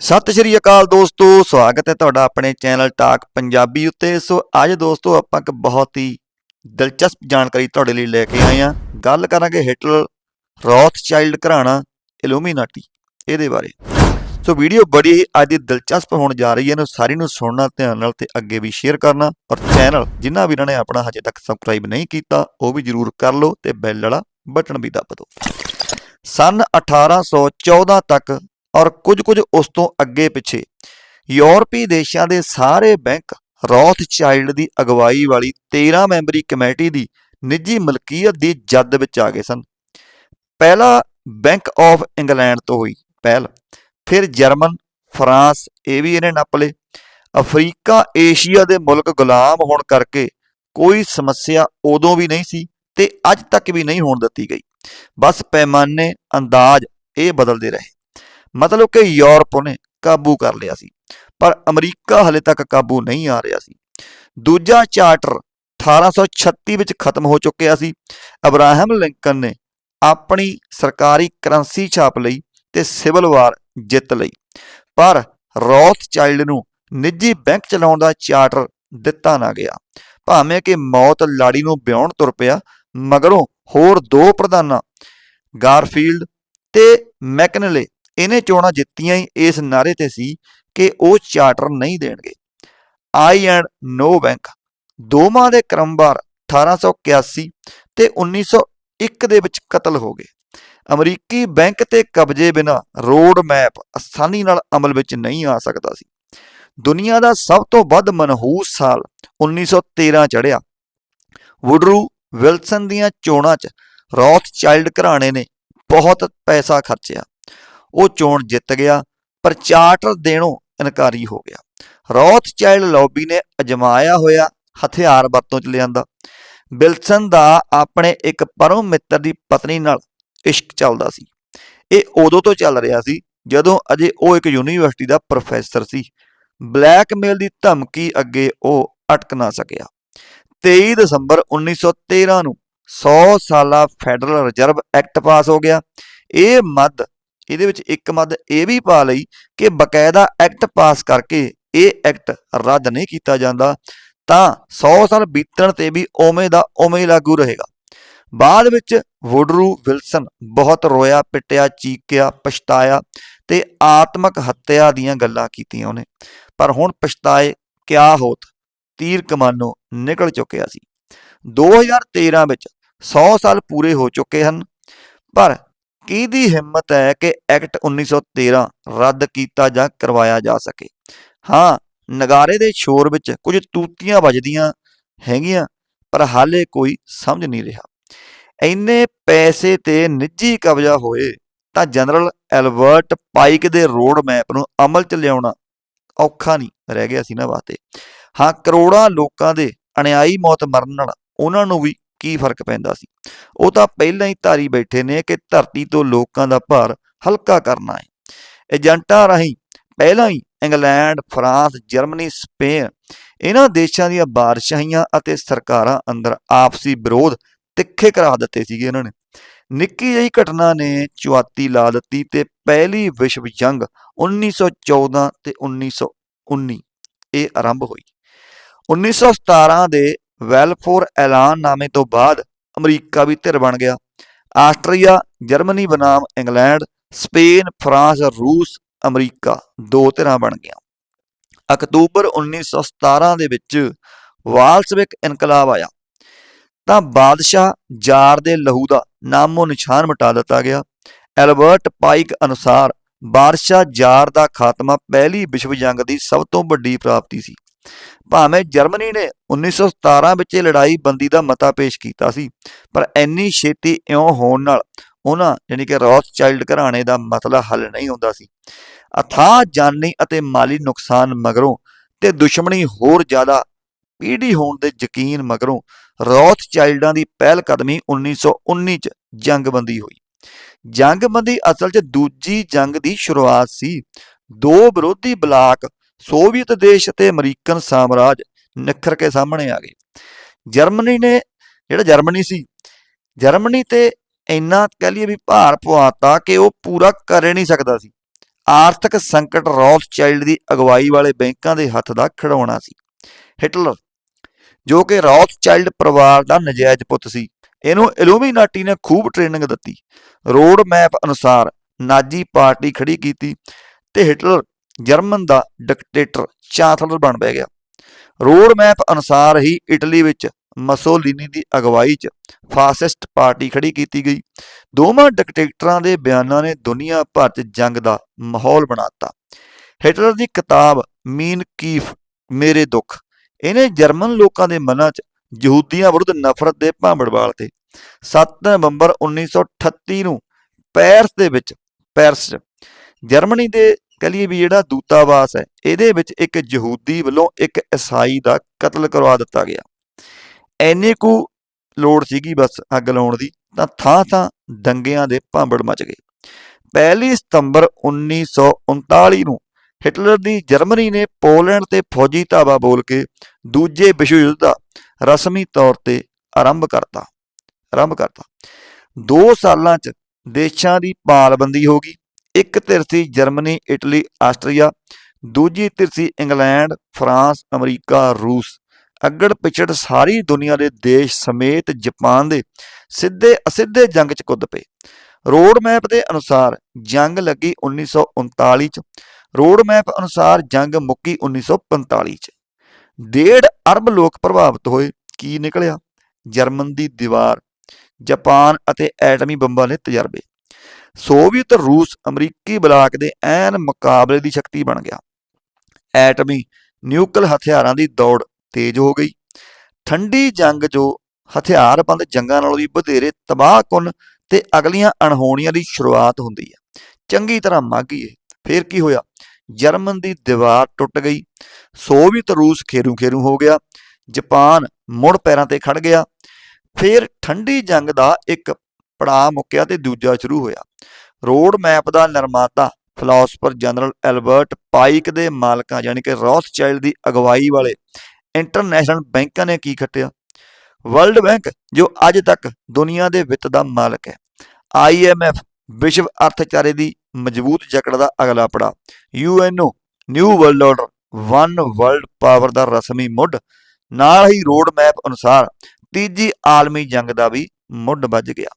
ਸਤਿ ਸ਼੍ਰੀ ਅਕਾਲ ਦੋਸਤੋ, ਸਵਾਗਤ ਹੈ ਤੁਹਾਡਾ ਆਪਣੇ ਚੈਨਲ ਟਾਕ ਪੰਜਾਬੀ ਉੱਤੇ। ਸੋ ਅੱਜ ਦੋਸਤੋ, ਆਪਾਂ ਇੱਕ ਬਹੁਤ ਹੀ ਦਿਲਚਸਪ ਜਾਣਕਾਰੀ ਤੁਹਾਡੇ ਲਈ ਲੈ ਕੇ ਆਏ ਹਾਂ। ਗੱਲ ਕਰਾਂਗੇ ਹਿਟਲਰ ਰੌਥਚਾਈਲਡ ਘਰਾਣਾ ਇਲੂਮੀਨਾਟੀ ਇਹਦੇ ਬਾਰੇ। ਸੋ ਵੀਡੀਓ ਬੜੀ ਹੀ ਅੱਜ ਦੀ ਦਿਲਚਸਪ ਹੋਣ ਜਾ ਰਹੀ ਹੈ, ਇਹਨੂੰ ਸਾਰੀ ਨੂੰ ਸੁਣਨਾ, ਧਿਆਨ ਨਾਲ ਤੇ ਅੱਗੇ ਵੀ ਸ਼ੇਅਰ ਕਰਨਾ। ਔਰ ਚੈਨਲ ਜਿਨ੍ਹਾਂ ਵੀਰਾਂ ਨੇ ਆਪਣਾ ਹਜੇ ਤੱਕ ਸਬਸਕ੍ਰਾਈਬ ਨਹੀਂ ਕੀਤਾ, ਉਹ ਵੀ ਜਰੂਰ ਕਰ ਲਓ ਤੇ ਬੈਲ ਵਾਲਾ ਬਟਨ ਵੀ ਦੱਬ ਦਿਓ। ਸਨ 1814 ਤੱਕ ਔਰ ਕੁਝ ਕੁਝ ਉਸ ਤੋਂ ਅੱਗੇ ਪਿੱਛੇ। ਯੂਰਪੀ ਦੇਸ਼ਾਂ ਦੇ ਸਾਰੇ ਬੈਂਕ ਰੌਥਚਾਈਲਡ ਦੀ ਅਗਵਾਈ ਵਾਲੀ 13 ਮੈਂਬਰੀ ਕਮੇਟੀ ਦੀ ਨਿੱਜੀ ਮਲਕੀਅਤ ਦੀ ਜੱਦ ਵਿੱਚ ਆ ਗਏ ਸਨ। ਪਹਿਲਾ ਬੈਂਕ ਆਫ ਇੰਗਲੈਂਡ ਤੋਂ ਹੋਈ, ਪਹਿਲ। ਫਿਰ ਜਰਮਨ, ਫਰਾਂਸ, ਇਹ ਵੀ ਇਹਨੇ ਨੱਪ ਲਏ। ਅਫਰੀਕਾ, ਏਸ਼ੀਆ ਦੇ ਮੁਲਕ ਗੁਲਾਮ ਹੋਣ ਕਰਕੇ ਕੋਈ ਸਮੱਸਿਆ ਉਦੋਂ ਵੀ ਨਹੀਂ ਸੀ ਤੇ ਅੱਜ ਤੱਕ ਵੀ ਨਹੀਂ ਹੋਣ ਦਿੱਤੀ ਗਈ। ਬਸ ਪੈਮਾਨੇ, ਅੰਦਾਜ਼ ਇਹ ਬਦਲਦੇ ਰਹੇ। ਮਤਲਬ ਕਿ ਯੂਰਪ ਨੇ ਕਾਬੂ ਕਰ ਲਿਆ ਸੀ, ਪਰ ਅਮਰੀਕਾ ਹਲੇ ਤੱਕ ਕਾਬੂ ਨਹੀਂ ਆ ਰਿਹਾ ਸੀ। ਦੂਜਾ ਚਾਰਟਰ 1836 ਵਿੱਚ ਖਤਮ ਹੋ ਚੁੱਕਿਆ ਸੀ। ਅਬਰਾਹਮ ਲਿੰਕਨ ਨੇ ਆਪਣੀ ਸਰਕਾਰੀ ਕਰੰਸੀ ਛਾਪ ਲਈ ਤੇ ਸਿਵਲ ਵਾਰ ਜਿੱਤ ਲਈ। ਪਰ ਰੌਥਚਾਈਲਡ ਨੂੰ ਨਿੱਜੀ ਬੈਂਕ ਚਲਾਉਣ ਦਾ ਚਾਰਟਰ ਦਿੱਤਾ ਨਾ ਗਿਆ। ਭਾਵੇਂ ਕਿ ਮੌਤ ਲਾੜੀ ਨੂੰ ਵਿਆਹਣ ਤੁਰ ਪਿਆ, ਮਗਰੋਂ ਹੋਰ ਦੋ ਪ੍ਰਧਾਨਾਂ, ਗਾਰਫੀਲਡ ਤੇ ਮੈਕਨਲੇ ਇਹਨੇ ਚੋਣਾਂ ਜਿੱਤੀਆਂ ਹੀ ਇਸ ਨਾਰੇ ਤੇ ਸੀ ਕਿ ਉਹ ਚਾਰਟਰ ਨਹੀਂ ਦੇਣਗੇ। ਆਈ ਐਂਡ ਨੋ ਬੈਂਕ ਦੋਵਾਂ ਦੇ ਕ੍ਰਮਵਾਰ 1881 ਤੇ 1901 ਦੇ ਵਿੱਚ ਕਤਲ ਹੋ ਗਏ। ਅਮਰੀਕੀ ਬੈਂਕ ਤੇ ਕਬਜ਼ੇ ਬਿਨਾ ਰੋਡ ਮੈਪ ਆਸਾਨੀ ਨਾਲ ਅਮਲ ਵਿੱਚ ਨਹੀਂ ਆ ਸਕਦਾ ਸੀ। ਦੁਨੀਆ ਦਾ ਸਭ ਤੋਂ ਵੱਧ ਮਨਹੂਸ ਸਾਲ 1913 ਚੜ੍ਹਿਆ। ਵੁਡਰੂ ਵਿਲਸਨ ਦੀਆਂ ਚੋਣਾਂ 'ਚ ਰੌਥਚਾਈਲਡ ਘਰਾਣੇ ਨੇ ਬਹੁਤ ਪੈਸਾ ਖਰਚਿਆ। ਉਹ ਚੋਣ ਜਿੱਤ ਗਿਆ, ਪਰ ਚਾਰਟਰ ਦੇਣੋਂ ਇਨਕਾਰੀ ਹੋ ਗਿਆ। ਰੌਥਚਾਈਲਡ ਲੌਬੀ ਨੇ ਅਜਮਾਇਆ ਹੋਇਆ ਹਥਿਆਰ ਵਰਤੋਂ ਚ ਲਿਆਂਦਾ। ਬਿਲਸਨ ਦਾ ਆਪਣੇ ਇੱਕ ਪਰਮ ਮਿੱਤਰ ਦੀ ਪਤਨੀ ਨਾਲ ਇਸ਼ਕ ਚੱਲਦਾ ਸੀ। ਇਹ ਉਦੋਂ ਤੋਂ ਚੱਲ ਰਿਹਾ ਸੀ ਜਦੋਂ ਅਜੇ ਉਹ ਇੱਕ ਯੂਨੀਵਰਸਿਟੀ ਦਾ ਪ੍ਰੋਫੈਸਰ ਸੀ। ਬਲੈਕਮੇਲ ਦੀ ਧਮਕੀ ਅੱਗੇ ਉਹ ਅਟਕ ਨਾ ਸਕਿਆ। 23 ਦਸੰਬਰ 1913 ਨੂੰ 100 ਸਾਲਾ ਫੈਡਰਲ ਰਿਜ਼ਰਵ ਐਕਟ ਪਾਸ ਹੋ ਗਿਆ। ਇਹ ਮੱਦ ਇਹਦੇ ਵਿੱਚ ਇੱਕ ਮੱਦ ਇਹ ਵੀ ਪਾ ਲਈ ਕਿ ਬਕਾਇਦਾ ਐਕਟ ਪਾਸ ਕਰਕੇ ਇਹ ਐਕਟ ਰੱਦ ਨਹੀਂ ਕੀਤਾ ਜਾਂਦਾ, ਤਾਂ 100 ਸਾਲ ਬੀਤਣ ਤੇ ਵੀ ਉਵੇਂ ਦਾ ਉਵੇਂ ਲਾਗੂ ਰਹੇਗਾ। ਬਾਅਦ ਵਿੱਚ ਵੁਡਰੂ ਵਿਲਸਨ ਬਹੁਤ ਰੋਇਆ, ਪਿੱਟਿਆ, ਚੀਕਿਆ, ਪਛਤਾਇਆ ਤੇ ਆਤਮਕ ਹੱਤਿਆ ਦੀਆਂ ਗੱਲਾਂ ਕੀਤੀਆਂ ਉਹਨੇ। ਪਰ ਹੁਣ ਪਛਤਾਏ ਕਿਆ ਹੋਤ, ਤੀਰ ਕਮਾਨੋ ਨਿਕਲ ਚੁੱਕਿਆ ਸੀ। 2013 ਵਿੱਚ 100 ਸਾਲ ਪੂਰੇ ਹੋ ਚੁੱਕੇ ਹਨ, ਪਰ ਕਿਹਦੀ ਹਿੰਮਤ ਹੈ ਕਿ ਐਕਟ 1913 ਰੱਦ ਕੀਤਾ ਜਾਂ ਕਰਵਾਇਆ ਜਾ ਸਕੇ? ਹਾਂ, ਨਗਾਰੇ ਦੇ ਸ਼ੋਰ ਵਿੱਚ ਕੁਝ ਤੂਤੀਆਂ ਵੱਜਦੀਆਂ ਹੈਗੀਆਂ, ਪਰ ਹਾਲੇ ਕੋਈ ਸਮਝ ਨਹੀਂ ਰਿਹਾ। ਇੰਨੇ ਪੈਸੇ ਤੇ ਨਿੱਜੀ ਕਬਜ਼ਾ ਹੋਏ ਤਾਂ ਜਨਰਲ ਐਲਬਰਟ ਪਾਈਕ ਦੇ ਰੋਡ ਮੈਪ ਨੂੰ ਅਮਲ 'ਚ ਲਿਆਉਣਾ ਔਖਾ ਨਹੀਂ, ਰਹਿ ਗਿਆ ਸੀ ਨਾ ਵਾਸਤੇ ਹਾਂ, ਕਰੋੜਾਂ ਲੋਕਾਂ ਦੇ ਅਣਿਆਈ ਮੌਤ ਮਰਨ ਨਾਲ ਉਹਨਾਂ ਨੂੰ ਵੀ ਕੀ ਫ਼ਰਕ ਪੈਂਦਾ ਸੀ? ਉਹ ਤਾਂ ਪਹਿਲਾਂ ਹੀ ਧਾਰੀ ਬੈਠੇ ਨੇ ਕਿ ਧਰਤੀ ਤੋਂ ਲੋਕਾਂ ਦਾ ਭਾਰ ਹਲਕਾ ਕਰਨਾ ਹੈ। ਏਜੰਟਾਂ ਰਾਹੀਂ ਪਹਿਲਾਂ ਹੀ ਇੰਗਲੈਂਡ, ਫਰਾਂਸ, ਜਰਮਨੀ, ਸਪੇਨ ਇਹਨਾਂ ਦੇਸ਼ਾਂ ਦੀਆਂ ਬਾਦਸ਼ਾਹੀਆਂ ਅਤੇ ਸਰਕਾਰਾਂ ਅੰਦਰ ਆਪਸੀ ਵਿਰੋਧ ਤਿੱਖੇ ਕਰਾ ਦਿੱਤੇ ਸੀਗੇ ਇਹਨਾਂ ਨੇ। ਨਿੱਕੀ ਜਿਹੀ ਘਟਨਾ ਨੇ ਚੁਆਤੀ ਲਾ ਦਿੱਤੀ ਤੇ ਪਹਿਲੀ ਵਿਸ਼ਵ ਜੰਗ 1914 ਤੇ 1919 ਇਹ ਆਰੰਭ ਹੋਈ। 1917 ਦੇ ਵੈਲਫੋਰ ਐਲਾਨਨਾਮੇ ਤੋਂ ਬਾਅਦ ਅਮਰੀਕਾ ਵੀ ਧਿਰ ਬਣ ਗਿਆ। ਆਸਟਰੀਆ, ਜਰਮਨੀ ਬਨਾਮ ਇੰਗਲੈਂਡ, ਸਪੇਨ, ਫਰਾਂਸ, ਰੂਸ, ਅਮਰੀਕਾ ਦੋ ਧਿਰਾਂ ਬਣ ਗਈਆਂ। ਅਕਤੂਬਰ 1917 ਦੇ ਵਿੱਚ ਵਾਲਸਵਿਕ ਇਨਕਲਾਬ ਆਇਆ। ਤਾਂ ਬਾਦਸ਼ਾਹ ਜਾਰ ਦੇ ਲਹੂ ਦਾ ਨਾਮੋ ਨਿਸ਼ਾਨ ਮਿਟਾ ਦਿੱਤਾ ਗਿਆ। ਐਲਬਰਟ ਪਾਈਕ ਅਨੁਸਾਰ ਬਾਦਸ਼ਾਹ ਜਾਰ ਦਾ ਖਾਤਮਾ ਪਹਿਲੀ ਵਿਸ਼ਵ ਜੰਗ ਦੀ ਸਭ ਤੋਂ ਵੱਡੀ ਪ੍ਰਾਪਤੀ ਸੀ। ਭਾਵੇਂ ਜਰਮਨੀ ਨੇ 1917 ਵਿੱਚ ਲੜਾਈ ਬੰਦੀ ਦਾ ਮਤਾ ਪੇਸ਼ ਕੀਤਾ ਸੀ, ਪਰ ਇੰਨੀ ਛੇਤੀ ਇਉਂ ਹੋਣ ਨਾਲ ਉਹਨਾਂ ਯਾਨੀ ਕਿ ਰੌਥਚਾਈਲਡ ਘਰਾਣੇ ਦਾ ਮਸਲਾ ਹੱਲ ਨਹੀਂ ਹੁੰਦਾ ਸੀ। ਅਥਾਹ ਜਾਨੀ ਅਤੇ ਮਾਲੀ ਨੁਕਸਾਨ ਮਗਰੋਂ ਤੇ ਦੁਸ਼ਮਣੀ ਹੋਰ ਜ਼ਿਆਦਾ ਪੀੜੀ ਹੋਣ ਦੇ ਯਕੀਨ ਮਗਰੋਂ ਰੌਥਚਾਈਲਡਾਂ ਦੀ ਪਹਿਲ ਕਦਮੀ 1919 ਚ ਜੰਗਬੰਦੀ ਹੋਈ। ਜੰਗਬੰਦੀ ਅਸਲ 'ਚ ਦੂਜੀ ਜੰਗ ਦੀ ਸ਼ੁਰੂਆਤ ਸੀ। ਦੋ ਵਿਰੋਧੀ ਬਲਾਕ ਸੋਵੀਅਤ ਦੇਸ਼ ਅਤੇ ਅਮਰੀਕਨ ਸਾਮਰਾਜ ਨਿਖਰ ਕੇ ਸਾਹਮਣੇ ਆ ਗਏ। ਜਰਮਨੀ ਨੇ, ਜਿਹੜਾ ਜਰਮਨੀ ਸੀ, ਜਰਮਨੀ ਤੇ ਇੰਨਾ ਕਹਿ ਲਈਏ ਵੀ ਭਾਰ ਪਵਾਤਾ ਕਿ ਉਹ ਪੂਰਾ ਕਰ ਨਹੀਂ ਸਕਦਾ ਸੀ। ਆਰਥਿਕ ਸੰਕਟ ਰੌਥਚਾਈਲਡ ਦੀ ਅਗਵਾਈ ਵਾਲੇ ਬੈਂਕਾਂ ਦੇ ਹੱਥ ਦਾ ਖਿਡੌਣਾ ਸੀ। ਹਿਟਲਰ, ਜੋ ਕਿ ਰੌਥਚਾਈਲਡ ਪਰਿਵਾਰ ਦਾ ਨਜਾਇਜ਼ ਪੁੱਤ ਸੀ, ਇਹਨੂੰ ਇਲੂਮੀਨਾਟੀ ਨੇ ਖੂਬ ਟ੍ਰੇਨਿੰਗ ਦਿੱਤੀ। ਰੋਡ ਮੈਪ ਅਨੁਸਾਰ ਨਾਜੀ ਪਾਰਟੀ ਖੜੀ ਕੀਤੀ ਤੇ ਹਿਟਲਰ ਜਰਮਨ ਦਾ ਡਿਕਟੇਟਰ ਚਾਂਸਲਰ ਬਣ ਬਹਿ ਗਿਆ। ਰੋਡ ਮੈਪ ਅਨੁਸਾਰ ਹੀ ਇਟਲੀ ਵਿੱਚ ਮਸੋਲੀਨੀ ਦੀ ਅਗਵਾਈ 'ਚ ਫਾਸਿਸਟ ਪਾਰਟੀ ਖੜੀ ਕੀਤੀ ਗਈ। ਦੋਵਾਂ ਡਿਕਟੇਟਰਾਂ ਦੇ ਬਿਆਨਾਂ ਨੇ ਦੁਨੀਆ ਭਰ 'ਚ ਜੰਗ ਦਾ ਮਾਹੌਲ ਬਣਾਤਾ ਹਿਟਲਰ ਦੀ ਕਿਤਾਬ ਮੀਨ ਕੀਫ, ਮੇਰੇ ਦੁੱਖ, ਇਹਨੇ ਜਰਮਨ ਲੋਕਾਂ ਦੇ ਮਨਾਂ 'ਚ ਯਹੂਦੀਆਂ ਵਿਰੁੱਧ ਨਫ਼ਰਤ ਦੇ ਭਾਂਬੜ ਬਾਲਤੇ 7 ਨਵੰਬਰ 1938 ਨੂੰ ਪੈਰਿਸ ਦੇ ਵਿੱਚ, ਪੈਰਿਸ 'ਚ ਜਰਮਨੀ ਦੇ ਕਹ ਲਈਏ ਵੀ ਜਿਹੜਾ ਦੂਤਾਵਾਸ ਹੈ, ਇਹਦੇ ਵਿੱਚ ਇੱਕ ਯਹੂਦੀ ਵੱਲੋਂ ਇੱਕ ਈਸਾਈ ਦਾ ਕਤਲ ਕਰਵਾ ਦਿੱਤਾ ਗਿਆ। ਐਨੇ ਕੁ ਲੋੜ ਸੀਗੀ ਬਸ ਅੱਗ ਲਾਉਣ ਦੀ, ਤਾਂ ਥਾਂ ਥਾਂ ਦੰਗਿਆਂ ਦੇ ਭਾਂਬੜ ਮਚ ਗਏ। ਪਹਿਲੀ ਸਤੰਬਰ 1939 ਨੂੰ ਹਿਟਲਰ ਦੀ ਜਰਮਨੀ ਨੇ ਪੋਲੈਂਡ ਤੇ ਫੌਜੀ ਧਾਵਾ ਬੋਲ ਕੇ ਦੂਜੇ ਵਿਸ਼ਵ ਯੁੱਧ ਦਾ ਰਸਮੀ ਤੌਰ ਤੇ ਆਰੰਭ ਕਰਤਾ ਆਰੰਭ ਕਰਤਾ। 2 ਸਾਲਾਂ 'ਚ ਦੇਸ਼ਾਂ ਦੀ ਪਾਲਬੰਦੀ ਹੋ ਗਈ। ਇੱਕ ਧਿਰ ਸੀ ਜਰਮਨੀ, ਇਟਲੀ, ਆਸਟਰੀਆ, ਦੂਜੀ ਧਿਰ ਸੀ ਇੰਗਲੈਂਡ, ਫਰਾਂਸ, ਅਮਰੀਕਾ, ਰੂਸ। ਅੱਗੜ ਪਿਛੜ ਸਾਰੀ ਦੁਨੀਆ ਦੇ ਦੇਸ਼ ਸਮੇਤ ਜਾਪਾਨ ਦੇ ਸਿੱਧੇ ਅਸਿੱਧੇ ਜੰਗ 'ਚ ਕੁੱਦ ਪਏ। ਰੋਡ ਮੈਪ ਦੇ ਅਨੁਸਾਰ ਜੰਗ ਲੱਗੀ 1939 'ਚ। ਰੋਡ ਮੈਪ ਅਨੁਸਾਰ ਜੰਗ ਮੁੱਕੀ 1945 'ਚ। ਡੇਢ ਅਰਬ ਲੋਕ ਪ੍ਰਭਾਵਿਤ ਹੋਏ। ਕੀ ਨਿਕਲਿਆ? ਜਰਮਨ ਦੀ ਦੀਵਾਰ। ਜਾਪਾਨ ਅਤੇ ਐਟਮੀ ਬੰਬਾਂ ਦੇ ਤਜਰਬੇ। ਸੋਵੀਅਤ ਰੂਸ ਅਮਰੀਕੀ ਬਲਾਕ ਦੇ ਐਨ ਮੁਕਾਬਲੇ ਦੀ ਸ਼ਕਤੀ ਬਣ ਗਿਆ। ਐਟਮੀ ਨਿਊਕਲ ਹਥਿਆਰਾਂ ਦੀ ਦੌੜ ਤੇਜ਼ ਹੋ ਗਈ। ਠੰਡੀ ਜੰਗ ਜੋ ਹਥਿਆਰਬੰਦ ਜੰਗਾਂ ਨਾਲੋਂ ਵੀ ਵਧੇਰੇ ਤਬਾਹਕੁਨ ਤੇ ਅਗਲੀਆਂ ਅਣਹੋਣੀਆਂ ਦੀ ਸ਼ੁਰੂਆਤ ਹੁੰਦੀ ਹੈ। ਚੰਗੀ ਤਰ੍ਹਾਂ ਮਾਗੀ ਇਹ ਫਿਰ ਕੀ ਹੋਇਆ? ਜਰਮਨ ਦੀ ਦੀਵਾਰ ਟੁੱਟ ਗਈ। ਸੋਵੀਅਤ ਰੂਸ ਖੇਰੂ ਖੇਰੂ ਹੋ ਗਿਆ। ਜਾਪਾਨ ਮੁੜ ਪੈਰਾਂ ਤੇ ਖੜ ਗਿਆ। ਫਿਰ ਠੰਡੀ ਜੰਗ ਦਾ ਇੱਕ ਪੜਾਅ ਮੁੱਕਿਆ ਤੇ ਦੂਜਾ ਸ਼ੁਰੂ ਹੋਇਆ। ਰੋਡ ਮੈਪ ਦਾ ਨਿਰਮਾਤਾ ਫਿਲਾਸਫਰ ਜਨਰਲ ਐਲਬਰਟ ਪਾਈਕ ਦੇ ਮਾਲਕਾਂ ਯਾਨੀ ਕਿ ਰੌਥਚਾਈਲਡ ਦੀ ਅਗਵਾਈ ਵਾਲੇ ਇੰਟਰਨੈਸ਼ਨਲ ਬੈਂਕਾਂ ਨੇ ਕੀ ਖੱਟਿਆ? ਵਰਲਡ ਬੈਂਕ ਜੋ ਅੱਜ ਤੱਕ ਦੁਨੀਆ ਦੇ ਵਿੱਤ ਦਾ ਮਾਲਕ ਹੈ। ਆਈਐਮਐਫ ਵਿਸ਼ਵ ਅਰਥਚਾਰੇ ਦੀ ਮਜ਼ਬੂਤ ਜਕੜ ਦਾ ਅਗਲਾ ਪੜਾ UNO new world order one world power ਦਾ ਰਸਮੀ ਮੁੱਢ। ਨਾਲ ਹੀ ਰੋਡ ਮੈਪ ਅਨੁਸਾਰ ਤੀਜੀ ਆਲਮੀ ਜੰਗ ਦਾ ਵੀ ਮੁੱਢ ਵੱਜ ਗਿਆ।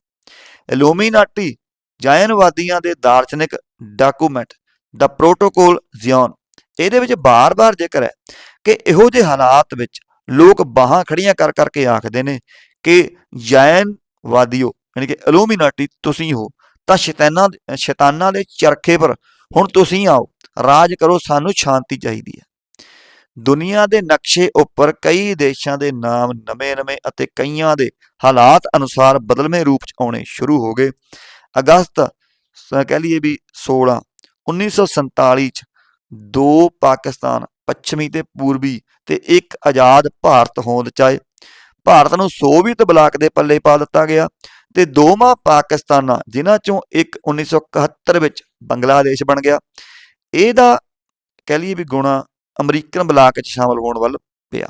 ਇਲੂਮੀਨਾਟੀ, ਜਾਇਨਵਾਦੀਆਂ ਦੇ ਦਾਰਸ਼ਨਿਕ ਡਾਕੂਮੈਂਟ, ਦਾ ਪ੍ਰੋਟੋਕੋਲ ਜ਼ਿਓਨ। ਇਹਦੇ ਵਿੱਚ ਬਾਰ-ਬਾਰ ਜ਼ਿਕਰ ਹੈ ਕਿ ਇਹੋ ਜਿਹੇ ਹਾਲਾਤ ਵਿੱਚ ਲੋਕ ਬਾਹਾਂ ਖੜੀਆਂ ਕਰ ਕਰਕੇ ਆਖਦੇ ਨੇ ਕਿ ਜਾਇਨਵਾਦੀਓ, ਯਾਨੀ ਕਿ ਇਲੂਮੀਨਾਟੀ ਤੁਸੀਂ ਹੋ, ਤਾਂ ਸ਼ੈਤਾਨਾਂ ਸ਼ੈਤਾਨਾਂ ਦੇ ਚਰਖੇ ਪਰ ਹੁਣ ਤੁਸੀਂ ਆਓ। ਰਾਜ ਕਰੋ, ਸਾਨੂੰ ਸ਼ਾਂਤੀ ਚਾਹੀਦੀ ਹੈ। ਦੁਨੀਆ ਦੇ ਨਕਸ਼ੇ ਉੱਪਰ ਕਈ ਦੇਸ਼ਾਂ ਦੇ ਨਾਮ ਨਵੇਂ-ਨਵੇਂ ਅਤੇ ਕਈਆਂ ਦੇ ਹਾਲਾਤ ਅਨੁਸਾਰ ਬਦਲਵੇਂ ਰੂਪ ਚ ਆਉਣੇ ਸ਼ੁਰੂ ਹੋ ਗਏ। ਅਗਸਤ ਸ- ਕਹਿ ਲਈਏ ਵੀ 16 1947 ਚ ਦੋ ਪਾਕਿਸਤਾਨ, ਪੱਛਮੀ ਤੇ ਪੂਰਬੀ ਤੇ ਇੱਕ ਆਜ਼ਾਦ ਭਾਰਤ ਹੋਂਦ ਚਾਏ ਭਾਰਤ ਨੂੰ ਸੋਵੀਅਤ ਬਲਾਕ ਦੇ ਪੱਲੇ ਪਾ ਦਿੱਤਾ ਗਿਆ ਤੇ ਦੋਵਾਂ ਪਾਕਿਸਤਾਨਾਂ, ਜਿਨ੍ਹਾਂ ਚੋਂ ਇੱਕ 1971 ਵਿੱਚ ਬੰਗਲਾਦੇਸ਼ ਬਣ ਗਿਆ। ਇਹਦਾ ਕਹਿ ਲਈਏ ਵੀ ਗੁਣਾ ਅਮਰੀਕਨ ਬਲਾਕ 'ਚ ਸ਼ਾਮਲ ਹੋਣ ਵੱਲ ਪਿਆ।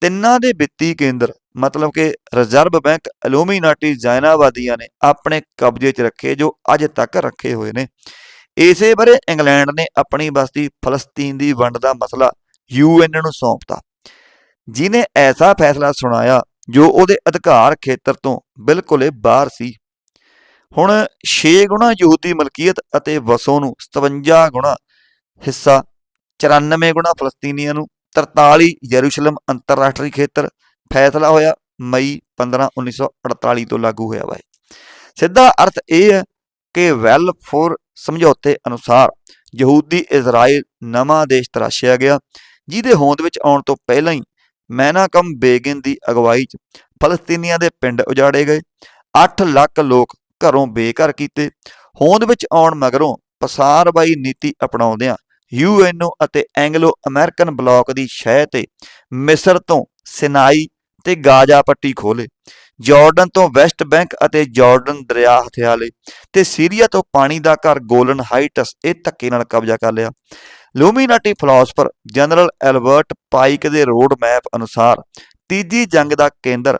ਤਿੰਨਾਂ ਦੇ ਵਿੱਤੀ ਕੇਂਦਰ, ਮਤਲਬ ਕਿ ਰਿਜ਼ਰਵ ਬੈਂਕ ਐਲੂਮੀਨਾਟੀ ਜਾਇਨਾਵਾਦੀਆਂ ਨੇ ਆਪਣੇ ਕਬਜ਼ੇ 'ਚ ਰੱਖੇ, ਜੋ ਅੱਜ ਤੱਕ ਰੱਖੇ ਹੋਏ ਨੇ। ਇਸੇ ਬਾਰੇ ਇੰਗਲੈਂਡ ਨੇ ਆਪਣੀ ਬਸਤੀ ਫਲਸਤੀਨ ਦੀ ਵੰਡ ਦਾ ਮਸਲਾ ਯੂਐਨ ਨੂੰ ਸੌਂਪਤਾ। ਜਿਨੇ ਐਸਾ ਫੈਸਲਾ ਸੁਣਾਇਆ, ਜੋ ਉਹਦੇ ਅਧਿਕਾਰ ਖੇਤਰ ਤੋਂ ਬਿਲਕੁਲ ਹੀ ਬਾਹਰ ਸੀ। ਹੁਣ 6 ਗੁਣਾ ਯਹੂਦੀ ਮਲਕੀਅਤ ਅਤੇ ਵਸੋਂ ਨੂੰ 57 ਗੁਣਾ ਹਿੱਸਾ 94 ਗੁਣਾ ਫਲਸਤੀਨੀਆਂ ਨੂੰ 43 ਯਰੂਸ਼ਲਮ ਅੰਤਰਰਾਸ਼ਟਰੀ ਖੇਤਰ ਫੈਸਲਾ ਹੋਇਆ, ਮਈ 15 1948 ਤੋਂ ਲਾਗੂ ਹੋਇਆ ਵਾ ਸਿੱਧਾ ਅਰਥ ਇਹ ਹੈ ਕਿ ਵੈਲਫੋਰ ਸਮਝੌਤੇ ਅਨੁਸਾਰ ਯਹੂਦੀ ਇਜ਼ਰਾਈਲ ਨਵਾਂ ਦੇਸ਼ ਤਰਾਸ਼ਿਆ ਗਿਆ, ਜਿਹਦੇ ਹੋਂਦ ਵਿੱਚ ਆਉਣ ਤੋਂ ਪਹਿਲਾਂ ਹੀ ਮੈਨਾਕਮ ਬੇਗਿਨ ਦੀ ਅਗਵਾਈ 'ਚ ਫਲਸਤੀਨੀਆਂ ਦੇ ਪਿੰਡ ਉਜਾੜੇ ਗਏ। 8 ਲੱਖ ਲੋਕ ਘਰੋਂ ਬੇਘਰ ਕੀਤੇ। ਹੋਂਦ ਵਿੱਚ ਆਉਣ ਮਗਰੋਂ ਪਸਾਰਬਾਈ ਨੀਤੀ ਅਪਣਾਉਂਦਿਆਂ ਯੂਐਨਓ ਅਤੇ ਐਂਗਲੋ ਅਮਰੀਕਨ ਬਲਾਕ ਦੀ ਸ਼ਹਿ ਤੇ ਮਿਸਰ ਤੋਂ ਸਿਨਾਈ ਤੇ ਗਾਜ਼ਾ ਪੱਟੀ ਖੋਲੇ ਜਾਰਡਨ ਤੋਂ ਵੈਸਟ ਬੈਂਕ ਅਤੇ ਜਾਰਡਨ ਦਰਿਆ ਹਥਿਆਲੇ ਤੇ ਸੀਰੀਆ ਤੋਂ ਪਾਣੀ ਦਾ ਘਰ ਗੋਲਨ ਹਾਈਟਸ ਇਹ ਧੱਕੇ ਨਾਲ ਕਬਜ਼ਾ ਕਰ ਲਿਆ। Illuminati philosopher general Albert Pike ਦੇ ਰੋਡ ਮੈਪ ਅਨੁਸਾਰ ਤੀਜੀ ਜੰਗ ਦਾ ਕੇਂਦਰ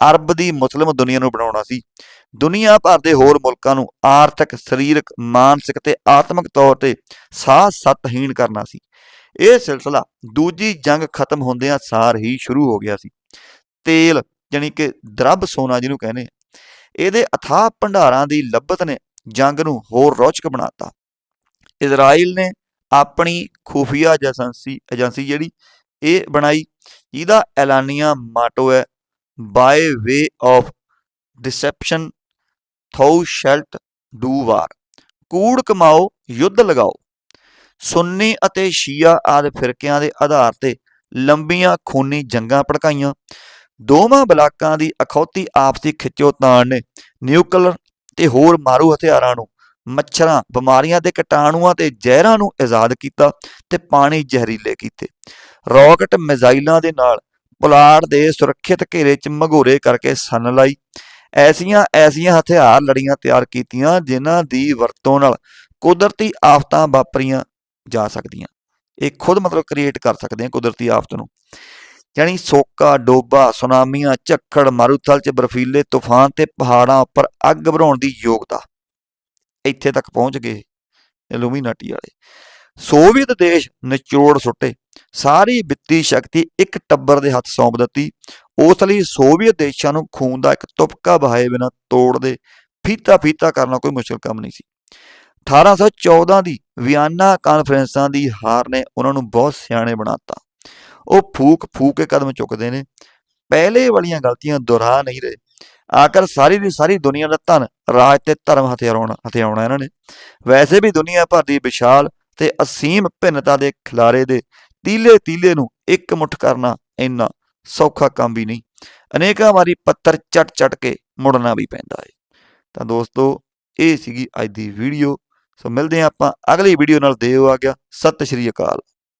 ਅਰਬ ਦੀ ਮੁਸਲਿਮ ਦੁਨੀਆ ਨੂੰ ਬਣਾਉਣਾ ਸੀ। ਦੁਨੀਆ ਭਰ ਦੇ ਹੋਰ ਮੁਲਕਾਂ ਨੂੰ ਆਰਥਿਕ, ਸਰੀਰਕ, ਮਾਨਸਿਕ ਤੇ ਆਤਮਿਕ ਤੌਰ ਤੇ ਸਾਹ ਸਤਹੀਣ ਕਰਨਾ ਸੀ। ਇਹ ਸਿਲਸਿਲਾ ਦੂਜੀ ਜੰਗ ਖਤਮ ਹੁੰਦਿਆਂ ਸਾਰ ਹੀ ਸ਼ੁਰੂ ਹੋ ਗਿਆ ਸੀ। ਤੇਲ ਯਾਨੀ ਕਿ ਦਰਬ ਸੋਨਾ ਜਿਹਨੂੰ ਕਹਿੰਦੇ ਇਹਦੇ ਅਥਾਹ ਭੰਡਾਰਾਂ ਦੀ ਲੱਭਤ ਨੇ ਜੰਗ ਨੂੰ ਹੋਰ ਰੌਚਕ ਬਣਾਤਾ। ਇਜ਼ਰਾਈਲ ਨੇ ਆਪਣੀ ਖੁਫੀਆ ਏਜੰਸੀ ਏਜੰਸੀ ਜਿਹੜੀ ਇਹ ਬਣਾਈ ਜਿਹਦਾ ਐਲਾਨੀਆ ਮਾਟੋ ਹੈ by way of deception thou shalt do ਵਾਰ ਕੂੜ ਕਮਾਓ ਯੁੱਧ ਲਗਾਓ ਸੁੰਨੀ ਅਤੇ ਸ਼ੀਆ ਆਦਿ ਫਿਰਕਿਆਂ ਦੇ ਆਧਾਰ ਤੇ ਲੰਬੀਆਂ ਖੂਨੀ ਜੰਗਾਂ ਭੜਕਾਈਆਂ ਦੋਵਾਂ ਬਲਾਕਾਂ ਦੀ ਅਖੌਤੀ ਆਪਸੀ ਖਿੱਚੋਤਾਣ ਨੇ ਨਿਊਕਲੀਅਰ ਤੇ ਹੋਰ ਮਾਰੂ ਹਥਿਆਰਾਂ ਨੂੰ ਮੱਛਰਾਂ ਬਿਮਾਰੀਆਂ ਤੇ ਕੀਟਾਣੂਆਂ ਤੇ ਜ਼ਹਿਰਾਂ ਨੂੰ ਆਜ਼ਾਦ ਕੀਤਾ ਤੇ ਪਾਣੀ ਜ਼ਹਿਰੀਲੇ ਕੀਤੇ ਰਾਕਟ ਮਿਜ਼ਾਈਲਾਂ ਦੇ ਨਾਲ ਪੁਲਾੜ ਦੇ ਸੁਰੱਖਿਅਤ ਘੇਰੇ 'ਚ ਮਘੋਰੇ ਕਰਕੇ ਸੰਨ ਲਾਈ ਐਸੀਆਂ ਐਸੀਆਂ ਹਥਿਆਰ ਲੜੀਆਂ ਤਿਆਰ ਕੀਤੀਆਂ ਜਿਨ੍ਹਾਂ ਦੀ ਵਰਤੋਂ ਨਾਲ ਕੁਦਰਤੀ ਆਫਤਾਂ ਵਾਪਰੀਆਂ ਜਾ ਸਕਦੀਆਂ। ਇਹ ਖੁਦ ਮਤਲਬ ਕ੍ਰੀਏਟ ਕਰ ਸਕਦੇ ਆ ਕੁਦਰਤੀ ਆਫਤ ਨੂੰ। ਯਾਨੀ ਸੋਕਾ, ਡੋਬਾ, ਸੁਨਾਮੀਆਂ, ਝੱਖੜ, ਮਾਰੂਥਲ 'ਚ ਬਰਫੀਲੇ ਤੂਫਾਨ ਤੇ ਪਹਾੜਾਂ ਉੱਪਰ ਅੱਗ ਭਰਾਉਣ ਦੀ ਯੋਗਤਾ। ਇੱਥੇ ਤੱਕ ਪਹੁੰਚ ਗਏ ਇਲੂਮੀਨਾਟੀ ਵਾਲੇ। ਸੋਵੀਅਤ ਦੇਸ਼ ਨਿਚੋੜ ਸੁੱਟੇ। ਸਾਰੀ ਵਿੱਤੀ ਸ਼ਕਤੀ ਇੱਕ ਟੱਬਰ ਦੇ ਹੱਥ ਸੌਂਪ ਦਿੱਤੀ। ਉਸ ਲਈ ਸੋਵੀਅਤ ਦੇਸ਼ਾਂ ਨੂੰ ਖੂਨ ਦਾ ਇੱਕ ਤੁਪਕਾ ਬਹਾਏ ਬਿਨਾਂ ਤੋੜ ਦੇ ਫੀਤਾ ਫੀਤਾ ਕਰਨਾ ਕੋਈ ਮੁਸ਼ਕਲ ਕੰਮ ਨਹੀਂ ਸੀ। 1814 ਦੀ ਵਿਆਨਾ ਕਾਨਫਰੰਸਾਂ ਦੀ ਹਾਰ ਨੇ ਉਹਨਾਂ ਨੂੰ ਬਹੁਤ ਸਿਆਣੇ ਬਣਾਤਾ ਉਹ ਫੂਕ ਫੂਕ ਕੇ ਕਦਮ ਚੁੱਕਦੇ ਨੇ। ਪਹਿਲੇ ਵਾਲੀਆਂ ਗਲਤੀਆਂ ਦੁਹਰਾ ਨਹੀਂ ਰਹੇ। ਆਖਰ ਸਾਰੀ ਦੀ ਸਾਰੀ ਦੁਨੀਆ ਦਾ ਧਨ, ਰਾਜ ਤੇ ਧਰਮ ਹਥਿਆਉਣਾ ਹਥਿਆਉਣਾ ਇਹਨਾਂ ਨੇ। ਵੈਸੇ ਵੀ ਦੁਨੀਆ ਭਰ ਦੀ ਵਿਸ਼ਾਲ ਤੇ ਅਸੀਮ ਭਿੰਨਤਾ ਦੇ ਖਿਲਾਰੇ ਦੇ ਤੀਲੇ ਤੀਲੇ ਨੂੰ ਇੱਕ ਮੁੱਠ ਕਰਨਾ ਇੰਨਾ ਸੌਖਾ ਕੰਮ ਵੀ ਨਹੀਂ। ਅਨੇਕਾਂ ਵਾਰੀ ਪੱਤਰ ਚਟ ਚਟ ਕੇ ਮੁੜਨਾ ਵੀ ਪੈਂਦਾ ਹੈ ਤਾਂ ਦੋਸਤੋ, ਇਹ ਸੀਗੀ ਅੱਜ ਦੀ ਵੀਡੀਓ ਸੋ ਮਿਲਦੇ ਹਾਂ ਆਪਾਂ ਅਗਲੀ ਵੀਡੀਓ ਨਾਲ। ਦਿਓ ਆ ਗਿਆ। ਸਤਿ ਸ਼੍ਰੀ ਅਕਾਲ।